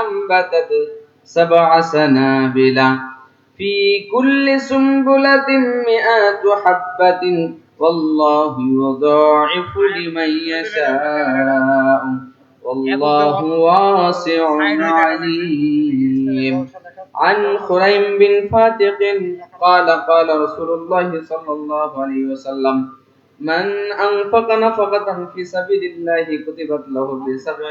أنبتت سبع سنابل في كل سنبلة مئات حبة والله يضاعف لمن يشاء. والله واسع عليم. عن خريم بن فاتق قال قال رسول الله صلى الله عليه وسلم من أنفق نفقة في سبيل الله كتبت له بسبع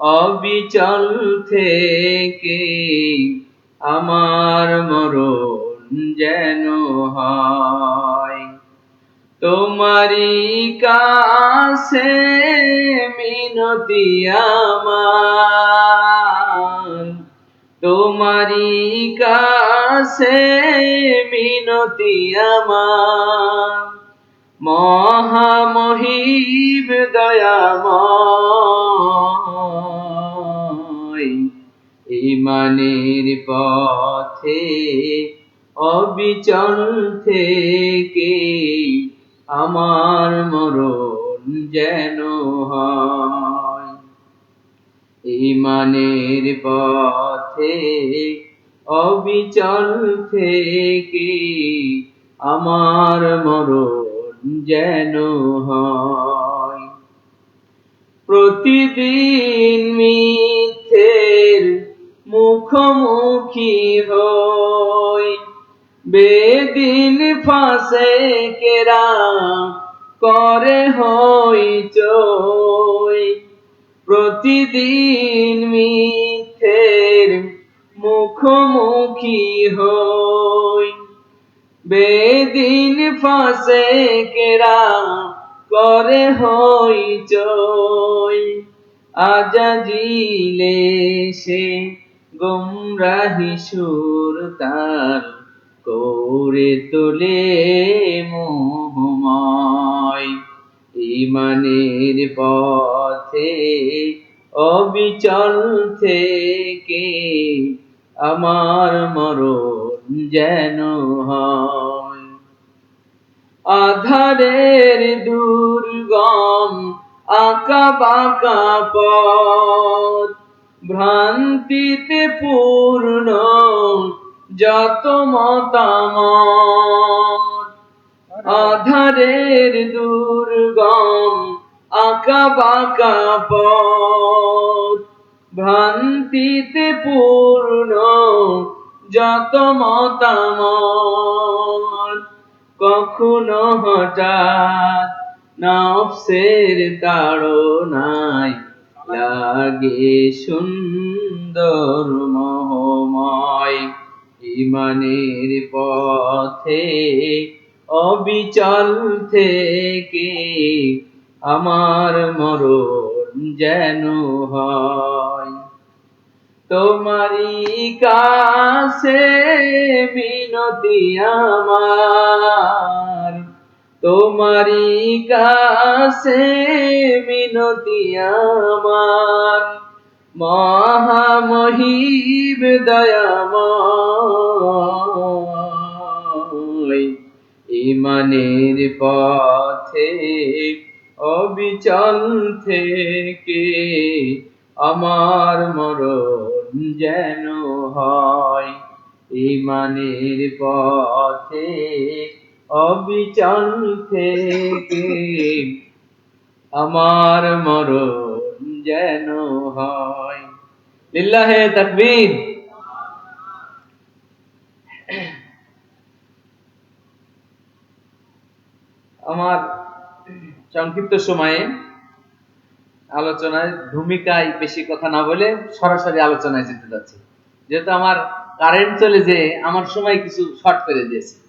অবিচল থেকে আমার মরণ যেন হয়। তোমারি কাছে মিনতি আমার। তোমারি কাছে মিনতি আমার। মহামহিব দয়াময় ইমানের পথে অবিচল থেকে আমার মরণ যেন হয়। ইমানের পথে অবিচল থেকে আমার মরণ যেন হয়। প্রতিদিন মিথ্যের মুখোমুখি হই। বেদিন ফাঁসে কেরা করে হই চই। প্রতিদিন মিথ্যের মুখোমুখি হই। বেদিন ফাঁসে কেরা করে হই চই। আজাজিলে সে গুমরাহি সুর তার করে তোলে মোহময়। ইমানের পথে অবিচল থেকে আমার মরণ যেন হয়। আধারের দুর্গম আঁকা বাঁকা পথ ভ্রান্তিতে পূর্ণ যত মতামত। আধারের দুর্গম আঁকা বাঁকা পথ। ভ্রান্তিতে পূর্ণ যত মতামত। কখনো হঠাৎ নফসের তাড়নায় লাগে সুন্দর মোহময়। ইমানের পথে অবিচল থেকে আমার মরণ যেন হয়। তোমারি কাছে মিনতি আমার। তোমারি কাছে মিনতি আমার। মহামহিব ইমানের পথে অবিচল থেকে আমার মরণ যেন হয়। ইমানের পথে অবিচল থেকে আমার মরণ যেন হয়। লিল্লাহে তাকবীর। আমার সংক্ষিপ্ত সময়ে আলোচনায় ভূমিকায় বেশি কথা না বলে সরাসরি আলোচনায় যেতে যাচ্ছি। যেহেতু আমার কারেন্ট চলে যে, আমার সময় কিছু শর্ট করে দিয়েছে।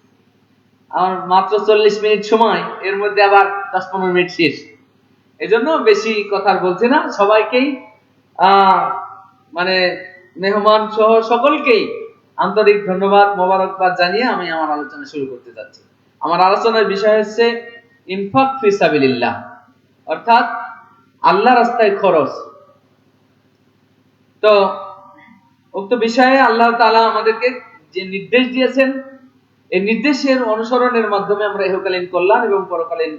আমার মাত্র চল্লিশ মিনিট সময়, এর মধ্যে আবার দশ পনেরো মিনিট শেষ। এজন্য বেশি কথা বলছি না, সবাইকেই মানে মেহমান সহ সকলকেই আন্তরিক ধন্যবাদ, মোবারকবাদ জানিয়ে আমি আমার আলোচনা শুরু করতে যাচ্ছি। আমার আলোচনার বিষয় হচ্ছে, ইনফাক ফিসাবিলিল্লাহ অর্থাৎ, আল্লাহ রাস্তায় খরচ। তো, উক্ত বিষয়ে আল্লাহ তাআলা আমাদেরকে যে নির্দেশ দিয়েছেন এই নির্দেশের অনুসরণের মাধ্যমে আমরা ইহকালীন কল্যাণ এবং পরকালীন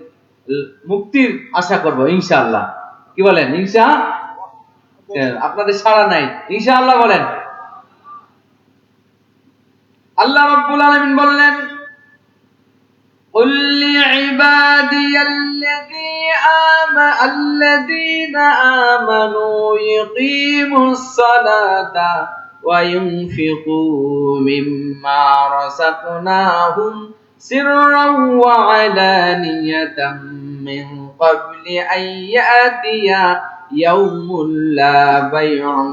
ল- মুক্তির আশা করব ইনশাআল্লাহ কি বলেন ইনশা আপনাদের সাড়া নাই ইনশাআল্লাহ বলেন আল্লাহ রাব্বুল আলামিন বললেন قل لعبادي الذي آم الذين آمنوا يقيموا الصلاة وينفقوا مما رزقناهم سرا وعلانية من قبل أن يأتي يوم لا بيع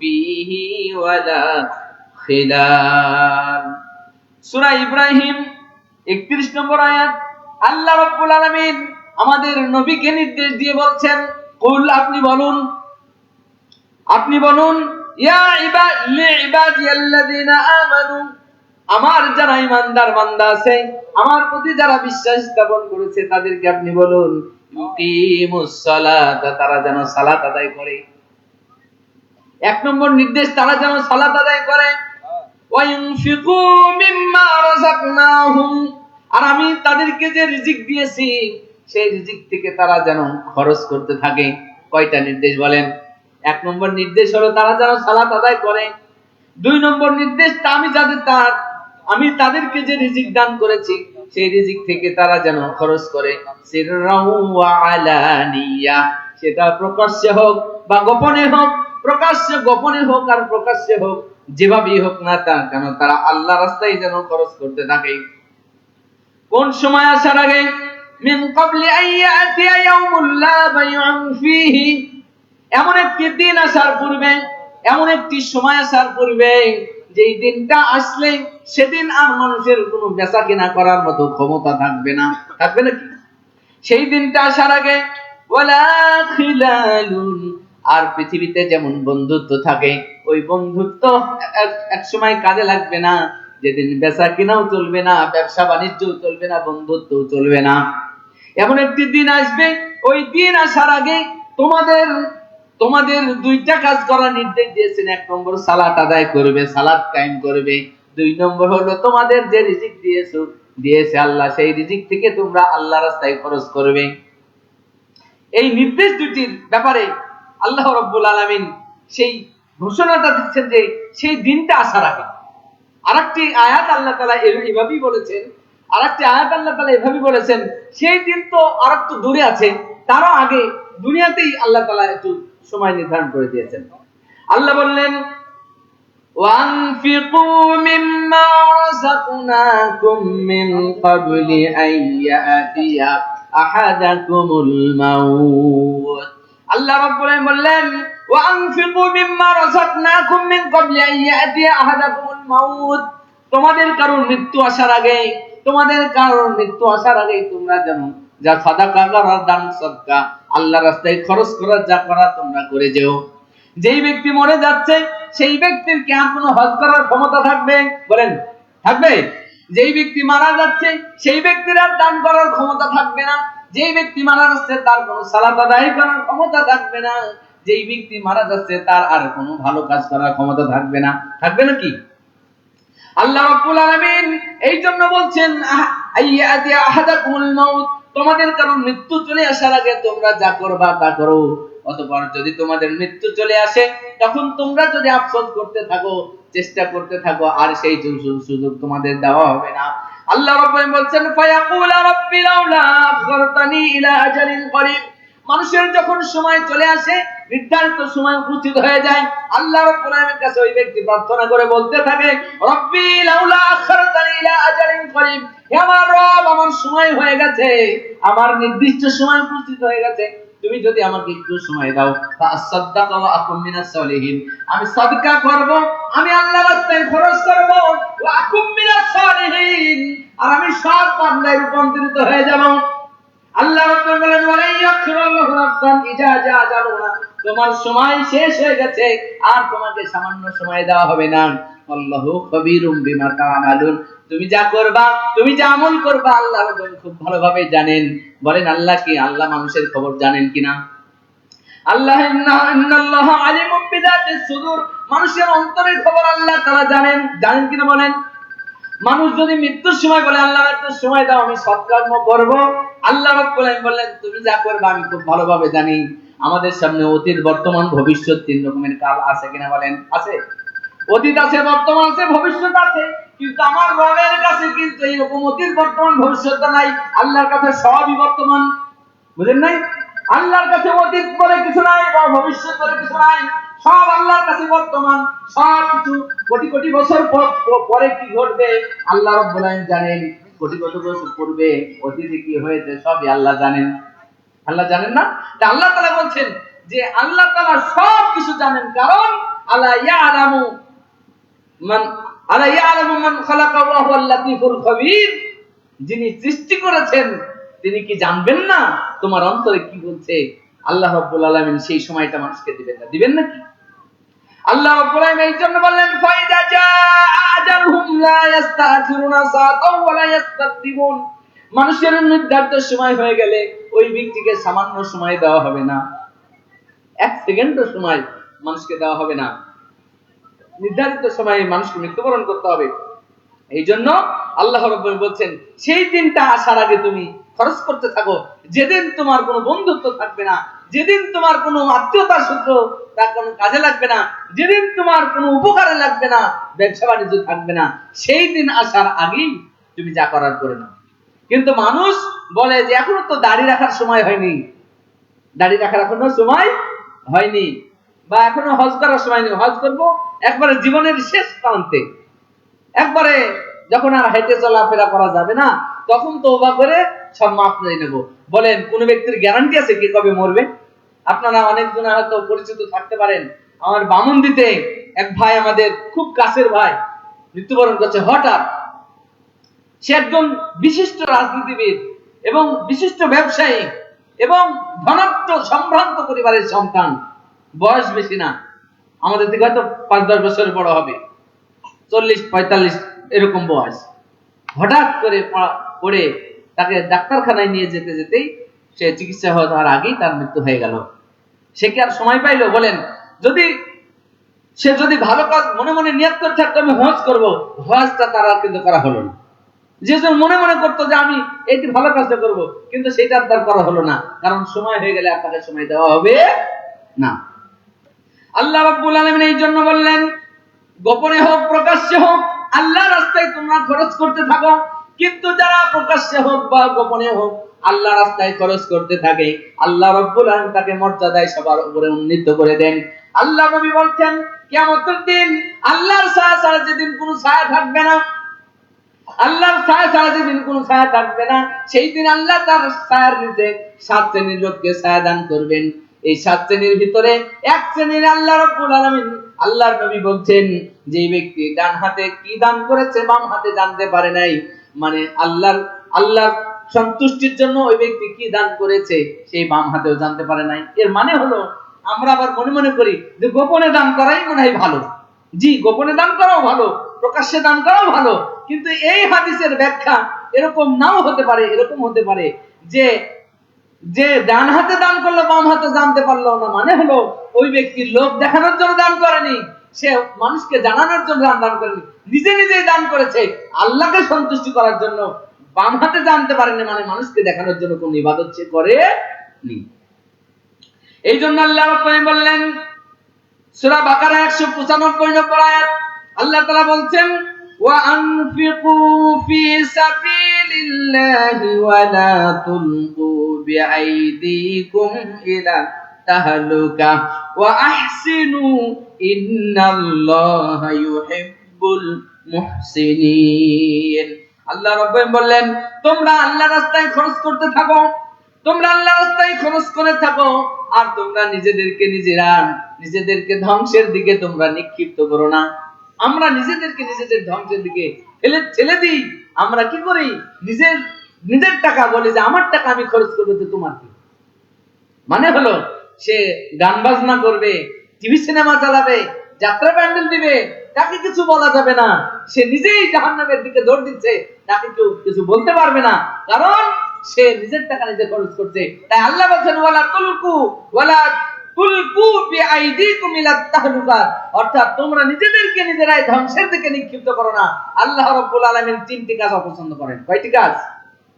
فيه ولا خلال সূরা ইব্রাহিম 31 নম্বর আয়াত আল্লাহ রাব্বুল আলামিন আমাদের নবীকে নির্দেশ দিয়ে বলছেন কুল আপনি বলুন আপনি বলুন আমার যারা ইমানদার বান্দা আছে, আমার প্রতি যারা বিশ্বাস স্থাপন করেছে, তাদেরকে আপনি বলুন তারা যেন সালাত আদায় করে। এক নম্বর নির্দেশ, তারা যেন সালাত আদায় করে। আর আমি তাদেরকে যে রিজিক দিয়েছি, সেই রিজিক থেকে তারা যেন খরচ করতে থাকে। কয়টা নির্দেশ বলেন? এক নম্বর নির্দেশ হলো তারা যেন সালাত আদায় করে। দুই নম্বর নির্দেশ আমি যাদের তার, আমি তাদেরকে যে রিজিক দান করেছি, সেই রিজিক থেকে তারা যেন খরচ করে। সেটা প্রকাশ্যে হোক বা গোপনে হোক, প্রকাশ্যে গোপনে হোক আর প্রকাশ্যে হোক, যেভাবেই হোক না তা কেন তারা আল্লাহ রাস্তায় যেন খরচ করতে থাকে। কোন সময় আসার আগে, মিন ক্বাবলি আন ইয়াতিয়া ইয়াউমুল লা বাইউন ফীহি এমন একটি দিন আসার পূর্বে, এমন একটি সময় আসার পূর্বে, যেই দিনটা আসলে সেদিন আর মানুষের কোনো বেচা কিনা করার মতো ক্ষমতা থাকবে না। থাকবে নাকি? সেই দিনটা আসার আগে আর পৃথিবীতে যেমন বন্ধুত্ব থাকে, ওই বন্ধুত্ব এক- সময় কাজে লাগবে না। যেদিন বেচা কিনাও চলবে না, ব্যবসা বাণিজ্যও চলবে না, বন্ধুত্বও চলবে না। এমন একটি দিন আসবে, ওই দিন আসার আগে তোমাদের তোমাদের দুইটা কাজ করার নির্দেশ দিয়েছেন। এক নম্বর সালাত আদায় করবে, সালাত কায়েম করবে। দুই নম্বর হলো তোমাদের যে রিজিক দিয়েছ, দিয়েছে আল্লাহ, সেই রিজিক থেকে তোমরা আল্লাহ রাস্তায় খরচ করবে। এই নির্দেশ দুটির ব্যাপারে আল্লাহ রব্বুল আলামিন সেই ঘোষণাটা দিচ্ছেন যে সেই দিনটা আসার আগে আরেকটি আয়াত আল্লাহ তাআলা এ- এভাবেই বলেছেন, আরেকটি আয়াত আল্লাহ তাআলা এভাবেই বলেছেন, সেই দিন তো আরেকটু দূরে আছে, তারও আগে দুনিয়াতেই আল্লাহ তাআলা একটু সময় নির্ধারণ করে দিয়েছেন আল্লাহ বললেন وأنفقوا مما رزقناكم من قبل أن يأتي أحدكم الموت আল্লাহ রাব্বুল আলামিন বললেন وأنفقوا مما رزقناكم من قبل أن يأتي أحدكم الموت তোমাদের কারোর মৃত্যু আসার আগে তোমাদের কারোর মৃত্যু আসার আগে তোমরা যেন যা সাদাকা করার দান সদকা। আল্লাহ রাস্তায় খরচ করার যা করা তোমরা করে যেও। যেই ব্যক্তি মরে যাচ্ছে, সেই ব্যক্তির কি আর কোনো হজ করার ক্ষমতা থাকবে? বলেন, থাকবে? যেই ব্যক্তি মারা যাচ্ছে, সেই ব্যক্তির আর দান করার ক্ষমতা থাকবে না। যেই ব্যক্তি মারা যাচ্ছে, তার কোনো সালাত আদায় করার ক্ষমতা থাকবে না। যেই ব্যক্তি মারা যাচ্ছে, তার আর কোনো ভালো কাজ করার ক্ষমতা থাকবে না। থাকবে নাকি? আল্লাহ রাব্বুল আলামিন এই জন্য বলছেন আইয়াতি আহাদাকুমুল মাউত। তোমাদের কারণ মৃত্যু চলে আসার আগে তোমরা যা করবা তা করো। অতপর যদি তোমাদের মৃত্যু চলে আসে, তখন তোমরা যদি আফসোস করতে থাকো, চেষ্টা করতে থাকো, আর সেই সুযোগ তোমাদের দেওয়া হবে না। আল্লাহ রাব্বুল বলছেন, ফায়াকুল রাব্বি লাউলা আখরতানি ইলা আজালিন করিব। মানুষের যখন সময় চলে আসে নির্ধারিত সময় উপস্থিত হয়ে যায়। আল্লাহ রাব্বুল কাছে ওই ব্যক্তি প্রার্থনা করে বলতে থাকে, রব্বি লাউলা ইলা আজালিন করিব হে আমার রব, আমার সময় হয়ে গেছে। আমার নির্দিষ্ট সময় উপস্থিত হয়ে গেছে। তুমি যদি আমাকে একটু সময় দাও আকুম মিনাস আমি সাদকা করব, আমি আল্লাহর রাস্তায় খরচ করব আকুম মিনাস আর আমি সৎ বান্দায় রূপান্তরিত হয়ে যাব। আল্লাহ রাব্বুল বলেন জা আজালুহা তোমার সময় শেষ হয়ে গেছে, আর তোমাকে সামান্য সময় দেওয়া হবে না। আল্লাহু খবীরুম বিমা তা'মালুন তুমি যা করবা, তুমি যা আমল করবা, আল্লাহ খুব ভালোভাবে জানেন। বলেন, আল্লাহ কি আল্লাহ মানুষের খবর জানেন কিনা আল্লাহ ইন্না- ইন্নাল্লাহ আলিমুম বিযাতিস সুদূর। মানুষের অন্তরের খবর আল্লাহ তাআলা জানেন। জানেন কিনা বলেন? মানুষ যদি মৃত্যুর সময় বলে, আল্লাহ, মৃত্যুর সময় দাও, আমি সৎকর্ম করব। আল্লাহ আলামিন বললেন, তুমি যা করবে, আমি খুব ভালোভাবে জানি। আমাদের সামনে অতীত, বর্তমান, ভবিষ্যৎ তিন রকমের কাল আছে কিনা বলেন? আছে। অতীত আছে, বর্তমান আছে, ভবিষ্যৎ আছে। কিন্তু আমার রবের কাছে কিন্তু এইরকম অতীত, বর্তমান, ভবিষ্যৎ নাই। আল্লাহর কাছে সবই বর্তমান। বুঝেন নাই? আল্লাহর কাছে অতীত বলে কিছু নাই বা ভবিষ্যৎ বলে কিছু নাই। সব আল্লাহর কাছে বর্তমান। সব কিছু কোটি কোটি বছর পর- কি ঘটবে? আল্লাহ রব্বুল আলামিন জানেন। কোটি কোটি বছর পূর্বে অতীতে কি হয়েছে? সবই আল্লাহ জানেন। আল্লাহ জানেন না? তা আল্লাহ তাআলা বলছেন যে আল্লাহ তাআলা সব কিছু জানেন। কারণ আল্লাহ ইয়ালামু মান আলা ইয়ালামু মান ওয়া হুয়াল লাতীফুল খবীর। যিনি সৃষ্টি করেছেন, তিনি কি জানবেন না তোমার অন্তরে কি বলছে? আল্লাহ আলামিন সেই সময়টা মানুষকে দিবেন না। দিবেন নাকি? আল্লাহ আলামিন এই জন্য বললেন, ফাইদা জাআ আজালহুম লা ইস্তাখিরুনা সাআতাও মানুষের নির্ধারিত সময় হয়ে গেলে ওই ব্যক্তিকে সামান্য সময় দেওয়া হবে না। এক সেকেন্ডও সময় মানুষকে দেওয়া হবে না। নির্ধারিত সময়ে মানুষকে মৃত্যুবরণ করতে হবে। এই জন্য আল্লাহ রব্বুল বলছেন, সেই দিনটা আসার আগে তুমি খরচ করতে থাকো। যেদিন তোমার কোনো বন্ধুত্ব থাকবে না, যেদিন তোমার কোনো আত্মীয়তার সূত্র তা কোনো কাজে লাগবে না, যেদিন তোমার কোনো উপকারে লাগবে না ব্যবসা বাণিজ্য থাকবে না, সেই দিন আসার আগেই তুমি যা করার করে নাও। কিন্তু মানুষ বলে যে এখনও তো দাড়ি রাখার সময় হয়নি। দাড়ি রাখার এখনও সময় হয়নি। বা এখনও হজ করার সময় নেই। হজ করব একবারে জীবনের শেষ প্রান্তে। একবারে যখন আর হেঁটে চলাফেরা করা যাবে না, তখন তো ওবা করে সব মাপ নিয়ে নেব। বলেন, কোন ব্যক্তির গ্যারান্টি আছে কে কবে মরবে? আপনারা অনেকজন হয়তো পরিচিত থাকতে পারেন। আমার বামন দিতে এক ভাই আমাদের, খুব কাছের ভাই, মৃত্যুবরণ করছে হঠাৎ। সে একজন বিশিষ্ট রাজনীতিবিদ এবং বিশিষ্ট ব্যবসায়ী এবং ধনাত্ম সম্ভ্রান্ত পরিবারের সন্তান। বয়স বেশি না। আমাদের থেকে হয়তো পাঁচ, দশ বছরের বড় হবে। চল্লিশ, পঁয়তাল্লিশ এরকম বয়স। হঠাৎ করে পড়ে তাকে ডাক্তারখানায় নিয়ে যেতে যেতেই সে চিকিৎসা হওয়ার আগেই তার মৃত্যু হয়ে গেল। সে কি আর সময় পাইলো? বলেন। যদি সে যদি ভালো কাজ মনে মনে নিয়ত করে থাকতো, আমি হজ করব। হজটা তার আর কিন্তু করা হলো না। যে জন মনে মনে করতো যে আমি এইটি ভালো কাজটা করব, কিন্তু সেটা তার করা হলো না। কারণ সময় হয়ে গেলে আপনাকে সময় দেওয়া হবে না। আল্লাহ রাব্বুল আলামিন এই জন্য বললেন, গোপনে হোক, প্রকাশ্যে হোক আল্লাহ রাস্তায় তোমরা খরচ করতে থাকো। কিন্তু যারা প্রকাশ্যে হোক বা গোপনে হোক আল্লাহ রাস্তায় খরচ করতে থাকে। আল্লাহ রব্বুল আলামিন তাকে মর্যাদায় সবার উপরে উন্নীত করে দেন। আল্লাহ নবী বলছেন, কিয়ামতের দিন আল্লাহর ছায়া ছাড়া যেদিন কোনো ছায়া থাকবে না আল্লাহর ছায়া ছাড়া যেদিন কোন ছায়া থাকবে না। সেই দিন আল্লাহ তার ছায়ার নিচে সাত শ্রেণির লোককে ছায়া দান করবেন। এই সাত শ্রেণির ভিতরে এক শ্রেণির আল্লাহ রব্বুল আলামিন আল্লাহর নবী বলছেন যে ব্যক্তি ডান হাতে কি দান করেছে বাম হাতে জানতে পারে নাই। মানে আল্লাহর আল্লাহর সন্তুষ্টির জন্য ওই ব্যক্তি কি দান করেছে সেই বাম হাতেও জানতে পারে নাই। এর মানে হলো, আমরা আবার মনে মনে করি যে গোপনে দান করাই মনে হয় ভালো। জি, গোপনে দান করাও ভালো। প্রকাশ্যে দান করাও ভালো, কিন্তু এই হাদিসের ব্যাখ্যা এরকম নাও হতে পারে, এরকম হতে পারে যে যে ডান হাতে দান করল, বাম হাতে জানতে পারল না মানে হলো ওই ব্যক্তির লোক দেখানোর জন্য দান করেনি, সে মানুষকে জানানোর জন্য দান করেনি, নিজে নিজেই দান করেছে, আল্লাহকে সন্তুষ্টি করার জন্য বাম হাতে জানতে পারেনি মানে মানুষকে দেখানোর জন্য কোন ইবাদত সে করে নি এই জন্য আল্লাহ বললেন, সূরা বাকারা 195 নম্বর আয়াত আল্লাহ তাআলা বলছেন, ওয়া আনফিকু ফি সাবিলিল্লাহি ওয়া লা তুলকু বিআইদিকুম ইলা তাহলুকা ওয়া আহসিনু ইন্নাল্লাহা ইউহিব্বুল মুহসিনিন। আল্লাহ রাব্বুল বললেন, তোমরা আল্লাহ রাস্তায় খরচ করতে থাকো, তোমরা আল্লাহ রাস্তায় খরচ করে থাকো, আর তোমরা নিজেদেরকে নিজেরা, নিজেদেরকে ধ্বংসের দিকে তোমরা নিক্ষিপ্ত করো না। আমরা নিজেদেরকে নিজেদের ধ্বংসের দিকে ফেলে ছেলে দিই। আমরা কি করি? নিজের নিজের টাকা বলি যে, আমার টাকা আমি খরচ করব তো তোমার মানে হলো, সে গান বাজনা করবে, টিভি সিনেমা চালাবে, যাত্রা প্যান্ডেল দিবে, তাকে কিছু বলা যাবে না। সে নিজেই জাহান্নামের দিকে দৌড় দিচ্ছে, তাকে কেউ কিছু বলতে পারবে না। কারণ সে নিজের টাকা নিজে খরচ করছে। তাই আল্লাহ বলছেন, ওয়ালা তুলকু, ওয়ালা অর্থাৎ তোমরা নিজেদেরকে নিজেরাই ধ্বংসের দিকে নিক্ষিপ্ত করো না। আল্লাহ তিনটি কাজ অপছন্দ করেন। কয়টি কাজ?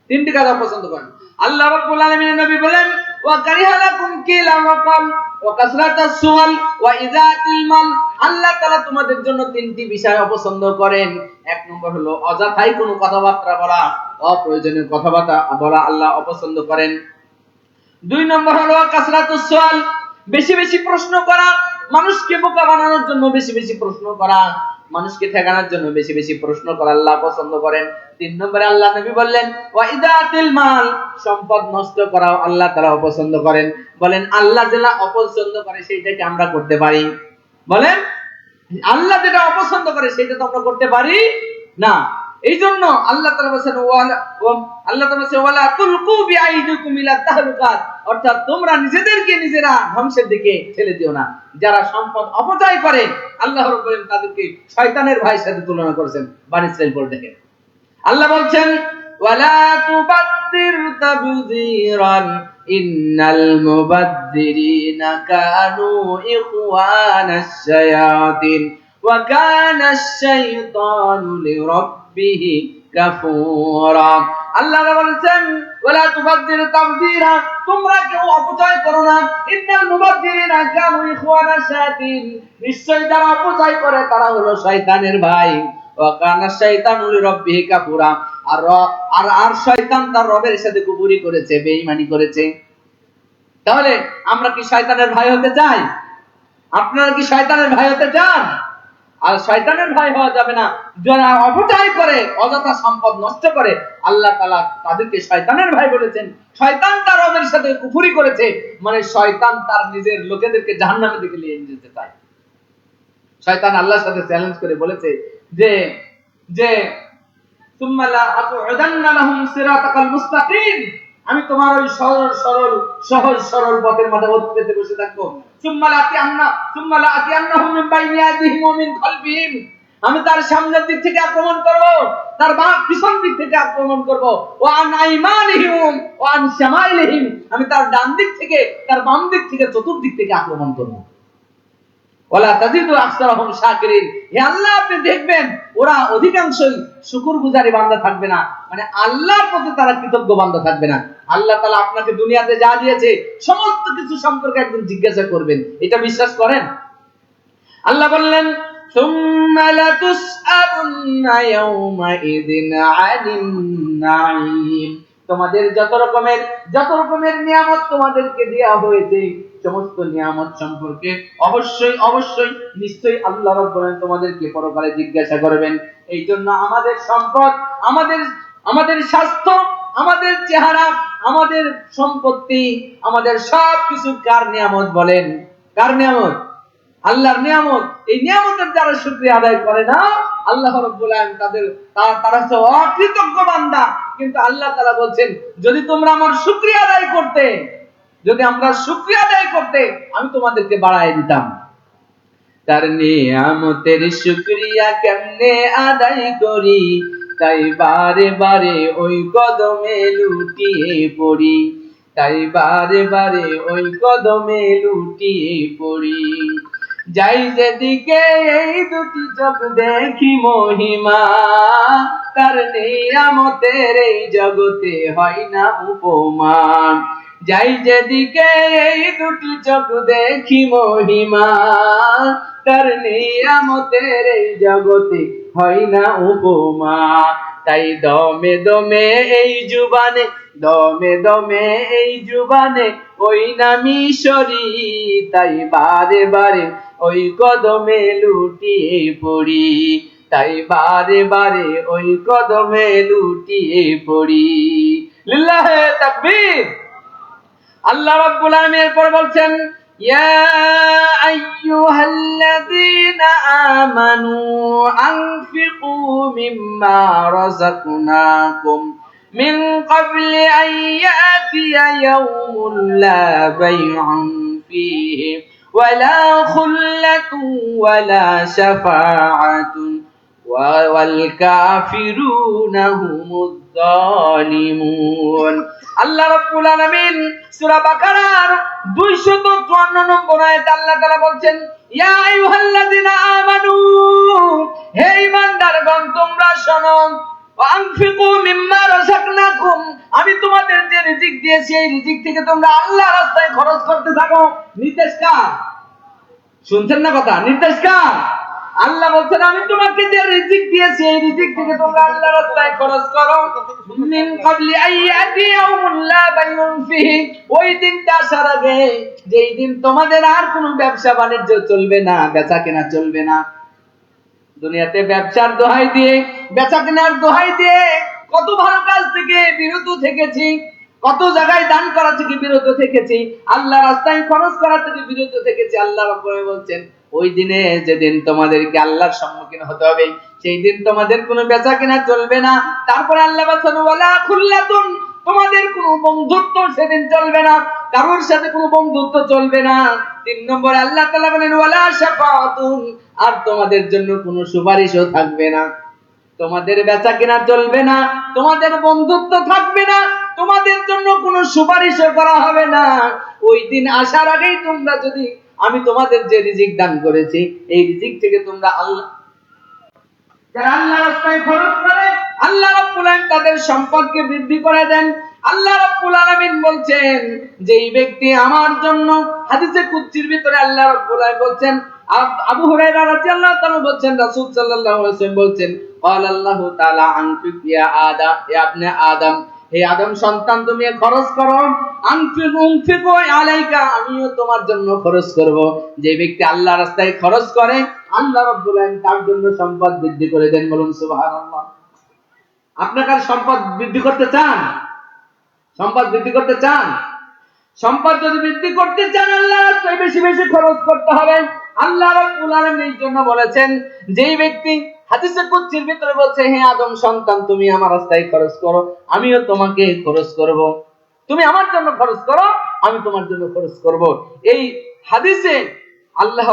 তিনটি কাজ অপছন্দ করেন। আল্লাহ নবী বলেন তোমাদের জন্য তিনটি বিষয় অপছন্দ করেন। এক নম্বর হলো অযথাই কোনো কথাবার্তা বলা, অপ্রয়োজনীয় কথাবার্তা বলা আল্লাহ অপছন্দ করেন। দুই নম্বর হলো কাসরাতুস সুয়াল বেশি বেশি প্রশ্ন করা, মানুষকে বোকা বানানোর জন্য বেশি বেশি প্রশ্ন করা, মানুষকে ঠেকানোর জন্য বেশি বেশি প্রশ্ন করা, আল্লাহ পছন্দ করেন। তিন নম্বরে আল্লাহ নবী বললেন, ওয়াইদাতিল মাল সম্পদ নষ্ট করাও আল্লাহ তারা অপছন্দ করেন। বলেন, আল্লাহ যেটা অপছন্দ করে সেইটাকে আমরা করতে পারি। বলেন, আল্লাহ যেটা অপছন্দ করে সেটা তো আমরা করতে পারি না। এই জন্য আল্লাহ ওয়ালা ওয়া- আল্লাহ তাআলা বলেন ওয়ালা তুলকু বিআইদিকুম ইলা তাহলুকাত অর্থাৎ তোমরা নিজেদেরকে নিজেরা ধ্বংসের দিকে ঠেলে দিও না। যারা সম্পদ অপচয় করে, আল্লাহ রাব্বুল তাদেরকে শয়তানের ভাইয়ের সাথে তুলনা করেছেন বানি ইসরাইল দেখেন আল্লাহ বলছেন, ওয়ালা তুবাদ্দির তাবযীরান, ইন্নাল মুবাদ্দিরিনা কানু ইখওয়ানাশ শায়াতিন, ওয়া কানাশ শাইতানু লিরাব্বিহি কাফুরা আল্লাহ ওয়ালা তুবাদ্দির তোমরা কেউ অপচয় করো না। ইন্নাল মুবাদ্দিরিনা কানু ইখওয়ানাশ শায়াতিন। নিশ্চয় যারা অপচয় করে, তারা হলো শয়তানের ভাই। কাফুরা। আর আর আর শয়তান তার রবের সাথে কুফরি করেছে, বেঈমানি করেছে। তাহলে আমরা কি শয়তানের ভাই হতে চাই? আপনারা কি শয়তানের ভাই হতে চান? আর শয়তানের ভাই হওয়া যাবে না। যারা অপচয় করে, অযথা সম্পদ নষ্ট করে, আল্লাহ তাআলা তাদেরকে শয়তানের ভাই বলেছেন। শয়তান তার রবের সাথে কুফরি করেছে মানে শয়তান তার নিজের লোকেদেরকে জাহান্নামের দিকে নিয়ে যেতে চায়। শয়তান আল্লাহর সাথে চ্যালেঞ্জ করে বলেছে যে যে আমি তোমার ওই সরল সরল, সহজ, সরল পথের মধ্যে পেতে বসে থাকব। আমি তার সামনের দিক থেকে আক্রমণ করব, তার বাঁ পিছন দিক থেকে আক্রমণ করব। ও আন আইমানহিম ও আন শামাইলিহিম, আমি তার ডান দিক থেকে, তার বাম দিক থেকে, চতুর্দিক থেকে আক্রমণ করব। ওয়ালা তাজিদু আকসারহুম শাকিরিন হে আল্লাহ আপনি দেখবেন ওরা অধিকাংশই শুকরগুজারি বান্দা থাকবে না মানে আল্লাহর প্রতি তারা কৃতজ্ঞ বান্দা থাকবে না আল্লাহ তাআলা আপনাকে দুনিয়াতে যা দিয়েছে সমস্ত কিছু সম্পর্কে একদিন জিজ্ঞাসা করবেন এটা বিশ্বাস করেন আল্লাহ বললেন ثم لتسألن يومئذ عن النعيم তোমাদের যত রকমের যত রকমের নিয়ামত তোমাদেরকে দেওয়া হয়েছে, সমস্ত নিয়ামত সম্পর্কে অবশ্যই অবশ্যই নিশ্চয়ই আল্লাহ রাব্বুল তোমাদেরকে পরকালে জিজ্ঞাসা করবেন। এই জন্য আমাদের সম্পদ, আমাদের আমাদের স্বাস্থ্য, আমাদের চেহারা, আমাদের সম্পত্তি, আমাদের সব কিছু কার নিয়ামত বলেন? কার নিয়ামত? আল্লাহর নিয়ামত। এই নিয়ামতের যারা শুকরিয়া আদায় করে না। আল্লাহ রাব্বুল তাদের তারা হচ্ছে অকৃতজ্ঞ বান্দা। কিন্তু আল্লাহ তাআলা বলছেন, যদি তোমরা আমার শুকরিয়া আদায় করতে, যদি আমরা শুকরিয়া আদায় করতে, আমি তোমাদেরকে বাড়ায় দিতাম। তার নিয়ামতের শুকরিয়া কেমনে আদায় করি? তাই বারে বারে ওই কদমে লুটিয়ে পড়ি। তাই বারে বারে ওই কদমে লুটিয়ে পড়ি। যাই যেদিকে এই দুটি চোখ দেখি মহিমা, তার নিয়ামতের এই জগতে হয় না উপমা যাই যেদিকে এই দুটি চোখ দেখি মহিমা, তার নিয়ামতের এই জগতে হয় না উপমা। তাই দমে দমে এই জুবানে দমে দমে এই জুবানে ওই নামি সরি, তাই বারে বারে ওই কদমে লুটিয়ে পড়ি। তাই বারে বারে ওই কদমে লুটিয়ে পড়ি। লিল্লাহে তাকবীর। আল্লাহ রাব্বুল আলামিন এরপর বলছেন, ইয়া আইয়ুহাল্লাযীনা আমানু আনফিকু মিম্মা রাযাকনাকুম। মিন ক্বাবলি আন ইয়াতিয়া ইয়াউমুন লা বাই'উন ফীহি ولا خلة ولا شفاعة والكافرون هم الظالمون আল্লাহ রাব্বুল আলামিন সূরা বাকারার 254 নম্বর আয়াতে আল্লাহ তাআলা বলছেন ইয়া আইয়ুহাল্লাযিনা আমানু হে ঈমানদারগণ তোমরা শোনো আনফিকু মিম্মা রাযাকনাকুম আমি তোমাদের যে রিজিক দিয়েছি, এই রিজিক থেকে তোমরা আল্লাহ রাস্তায় খরচ করতে থাকো। নির্দেশ কার শুনছেন না কথা? নির্দেশ কার আল্লাহ বলছেন, আমি তোমাকে যে রিজিক দিয়েছি, এই রিজিক থেকে তোমরা আল্লাহ রাস্তায় খরচ করো। মিন ক্বাবলি আইয়াতি ইয়াউমুন লা বাইউন ফিহি। ওই দিনটা আসার আগে, যেই দিন তোমাদের আর কোনো ব্যবসা বাণিজ্য চলবে না বেচা কেনা চলবে না। দুনিয়াতে ব্যবসার দোহাই দিয়ে, বেচা কেনার দোহাই দিয়ে কত ভালো কাজ থেকে বিরত থেকেছি, কত জায়গায় দান করা থেকে বিরত থেকেছি, আল্লাহ রাস্তায় খরচ করা থেকে বিরত থেকেছি, আল্লাহ রাব্বুল বলছেন, ওই দিনে যেদিন তোমাদেরকে আল্লাহর সম্মুখীন হতে হবে সেই দিন তোমাদের কোনো বেচা কেনা চলবে না। তারপরে আল্লাহ বলছেন, ওয়ালা খুল্লাতুন, তোমাদের কোনো বন্ধুত্ব সেদিন চলবে না, কারোর সাথে কোনো বন্ধুত্ব চলবে না। তিন নম্বরে আল্লাহ তাআলা বলেন, ওয়ালা শাফাআতুন আর তোমাদের জন্য কোনো সুপারিশও থাকবে না। তোমাদের বেচা কেনা চলবে না, তোমাদের বন্ধুত্ব থাকবে না, তোমাদের জন্য কোনো সুপারিশও করা হবে না। ওই দিন আসার আগেই তোমরা যদি, আমি তোমাদের যে রিজিক দান করেছি, এই রিজিক থেকে তোমরা আল্লাহ যারা আল্লাহ রাস্তায় খরচ করে, আল্লাহ আলামিন তাদের সম্পদকে বৃদ্ধি করে দেন। আল্লাহ আলামিন বলছেন যে এই ব্যক্তি আমার জন্য, হাদিসে কুদসির ভিতরে আল্লাহ আলামিন বলছেন আব- আবু হুরায়রা রাদিয়াল্লাহু তাআলা বলছেন রাসূল সাল্লাল্লাহু আলাইহি ওয়াসাল্লাম বলছেন قال الله تعالى আনফিক ইয়া আদম হে আপনি আদম হে আদম সন্তান তুমি খরচ করো আনফিক উনফিক আলাইকা আমিও তোমার জন্য খরচ করব যে ব্যক্তি আল্লাহ রাস্তায় খরচ করে আল্লাহ রাব্বুল আলামিন তার জন্য সম্পদ বৃদ্ধি করে দেন বলুন সুবহানাল্লাহ আপনার সম্পদ বৃদ্ধি করতে চান সম্পদ বৃদ্ধি করতে চান সম্পদ যদি বৃদ্ধি করতে চান আল্লাহ রাস্তায় বেশি বেশি খরচ করতে হবে আল্লাহ রাব্বুল এই জন্য বলেছেন, যেই ব্যক্তি হাদিসে কুদসির ভিতরে বলছে, হে আদম সন্তান, তুমি আমার রাস্তায় খরচ করো, আমিও তোমাকে খরচ করব। তুমি আমার জন্য খরচ করো, আমি তোমার জন্য খরচ করব। এই হাদিসে আল্লাহ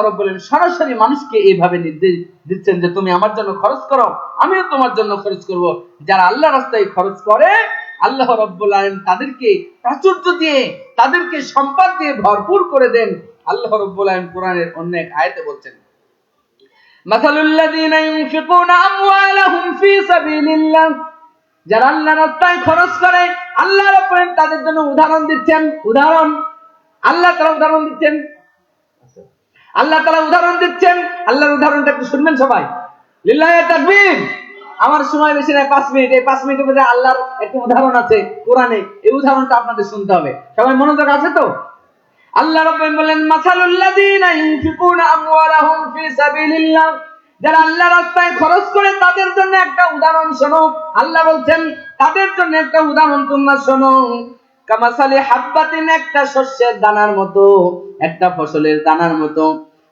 সরাসরি মানুষকে এইভাবে নির্দেশ দিচ্ছেন যে, তুমি আমার জন্য খরচ করো, আমিও তোমার জন্য খরচ করব। যারা আল্লাহ রাস্তায় খরচ করে, আল্লাহ রব্বুল তাদেরকে প্রাচুর্য দিয়ে, তাদেরকে সম্পদ দিয়ে ভরপুর করে দেন। আল্লাহ রব্বুল আলামিন কোরআনের অন্য এক আয়াতে বলছেন যারা রাস্তায় খরচ করে তাদের জন্য উদাহরণ দিচ্ছেন, উদাহরণ। আল্লাহ উদাহরণ দিচ্ছেন। আল্লাহ উদাহরণ দিচ্ছেন। আল্লাহর উদাহরণটা একটু শুনবেন সবাই? লিল্লাহি তাকবীর। আমার সময় বেশি নাই, পাঁচ মিনিট। এই পাঁচ মিনিটের মধ্যে আল্লাহর একটা উদাহরণ আছে কোরআনে। এই উদাহরণটা আপনাদের শুনতে হবে। সবাই মনোযোগ আছে তো? আল্লাহ রাব্বুল বলেন মাসালুল্লাযীনা ইউনফিকুনা আমওয়ালাহুম ফি সাবিলিল্লাহ। যারা আল্লাহ রাস্তায় খরচ করে তাদের জন্য একটা উদাহরণ শোনো। আল্লাহ বলছেন, তাদের জন্য একটা উদাহরণ তোমরা শোনো। কামাসালি হাব্বাতিন, একটা শস্যের দানার মতো, একটা ফসলের দানার মতো।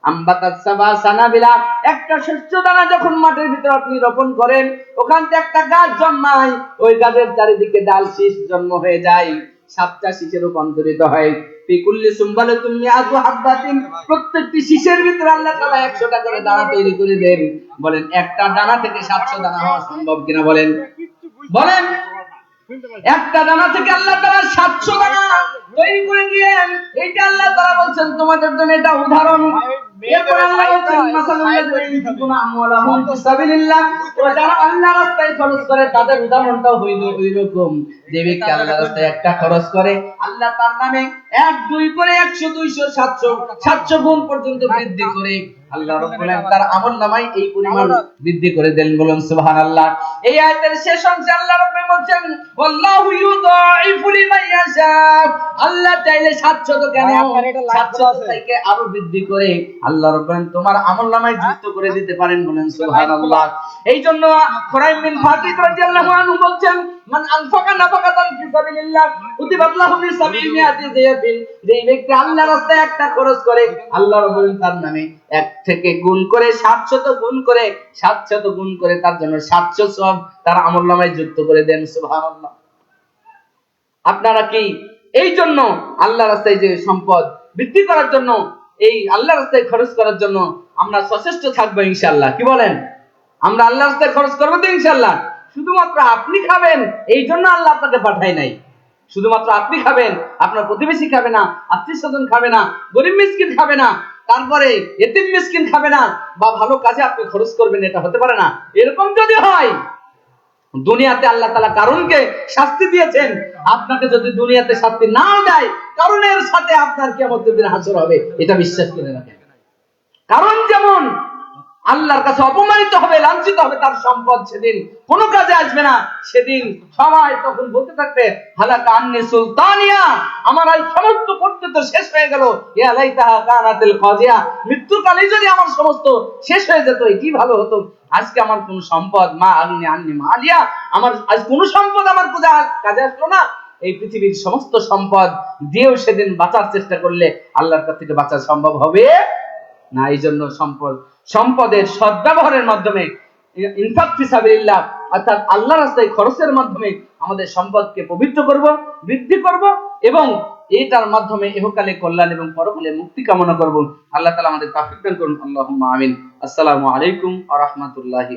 আম্বাতাত সাবা সানাবিলা, একটা শস্য দানা যখন মাটির ভিতরে আপনি রোপণ করেন, ওখান থেকে একটা গাছ জন্মায়। ওই গাছের চারিদিকে ডাল শীষ জন্ম হয়ে যায়। সাতটা শীষে রূপান্তরিত হয়। পিকুল্লি সুম্বালে তুমি আজু হাব্বাতিন। প্রত্যেকটি শীষের ভিতরে আল্লাহ তাআলা 100 টা করে দানা তৈরি করে দেন। বলেন, একটা দানা থেকে 700 দানা হওয়া সম্ভব কিনা বলেন? বলেন, একটা দানা থেকে আল্লাহ তাআলা 700 দানা তৈরি করে দিয়েন। এইটা আল্লাহ তাআলা বলছেন, তোমাদের জন্য এটা উদাহরণ। যে ব্যক্তি আল্লাহ রাস্তায় একটা খরচ করে? আল্লাহ তার নামে এক দুই করে একশো দুইশো সাতশো সাতশো গুণ পর্যন্ত বৃদ্ধি করে আল্লাহ রাব্বুল তার আমল নামাই এই পরিমাণ বৃদ্ধি করে দেন বলুন সুবহানাল্লাহ। এই আয়াতের শেষ অংশে আল্লাহ রাব্বুল বলছেন ওয়াল্লাহু ইউদাইফু লিমান ইয়াশা। আল্লাহ চাইলে 700 কেন? 700 থেকে আরও বৃদ্ধি করে আল্লাহ রাব্বুল আলামিন তোমার আমল নামায় যুক্ত করে দিতে পারেন বলেন সুবহানাল্লাহ। এই জন্য খুরাইম বিন রাদিয়াল্লাহু আনহু বলছেন মান আনফাকা নাফাকাতান ফি সাবিলিল্লাহ যেই ব্যক্তি আল্লাহ রাস্তায় একটা খরচ করে আল্লাহ রাব্বুল তার নামে এক থেকে গুণ করে 700 গুণ করে 700 গুণ করে তার জন্য 700 সব তার আমলনামায় যুক্ত করে দেন, সুবহানাল্লাহ। আপনারা কি এই জন্য আল্লাহ রাস্তায় যে সম্পদ বৃদ্ধি করার জন্য, এই আল্লাহ রাস্তায় খরচ করার জন্য আমরা সচেষ্ট থাকব ইনশাল্লাহ কি বলেন? আমরা আল্লাহ রাস্তায় খরচ করব তো ইনশাল্লাহ শুধুমাত্র আপনি খাবেন, এই জন্য আল্লাহ আপনাকে পাঠায় নাই। শুধুমাত্র আপনি খাবেন, আপনার প্রতিবেশী খাবে না আত্মীয় স্বজন খাবে না, গরিব মিসকিন খাবে না, তারপরে এতিম মিসকিন খাবে না, বা ভালো কাজে আপনি খরচ করবেন, এটা হতে পারে না। এরকম যদি হয়, দুনিয়াতে আল্লাহ তালা কারণকে শাস্তি দিয়েছেন, আপনাকে যদি দুনিয়াতে শাস্তি না দেয় কারণের সাথে আপনার কেমন দিন হাসর হবে, এটা বিশ্বাস করে রাখেন। কারণ যেমন আল্লাহর কাছে অপমানিত হবে, লাঞ্ছিত হবে, তার সম্পদ সেদিন কোনো কাজে আসবে না। সেদিন সবাই তখন বলতে থাকবে, হালাকা আন্নি সুলতানিয়া, আমার আজ সমস্ত করতে তো শেষ হয়ে গেল। ইয়া লাইতাহা কানাতিল কাজিয়া মৃত্যুকালে যদি আমার সমস্ত শেষ হয়ে যেত কি ভালো হতো? আজকে আমার কোন সম্পদ মা আন্নি আন্নি মালিয়া আমার আজ কোন সম্পদ আমার পূজা কাজে আসলো না। এই পৃথিবীর সমস্ত সম্পদ দিয়েও সেদিন বাঁচার চেষ্টা করলে আল্লাহর কাছ থেকে বাঁচা সম্ভব হবে। না এই জন্য সম্পদ, সম্পদের সদ্ব্যবহারের মাধ্যমে অর্থাৎ আল্লাহ রাস্তায় খরচের মাধ্যমে আমাদের সম্পদকে পবিত্র করব, বৃদ্ধি করব এবং এটার মাধ্যমে এহকালে কল্যাণ এবং পরকালে মুক্তি কামনা করব। আল্লাহ তালা আমাদের তাফিক দান করুন। আল্লাহ আমিন। আসসালামু আলাইকুম আ রহমতুল্লাহি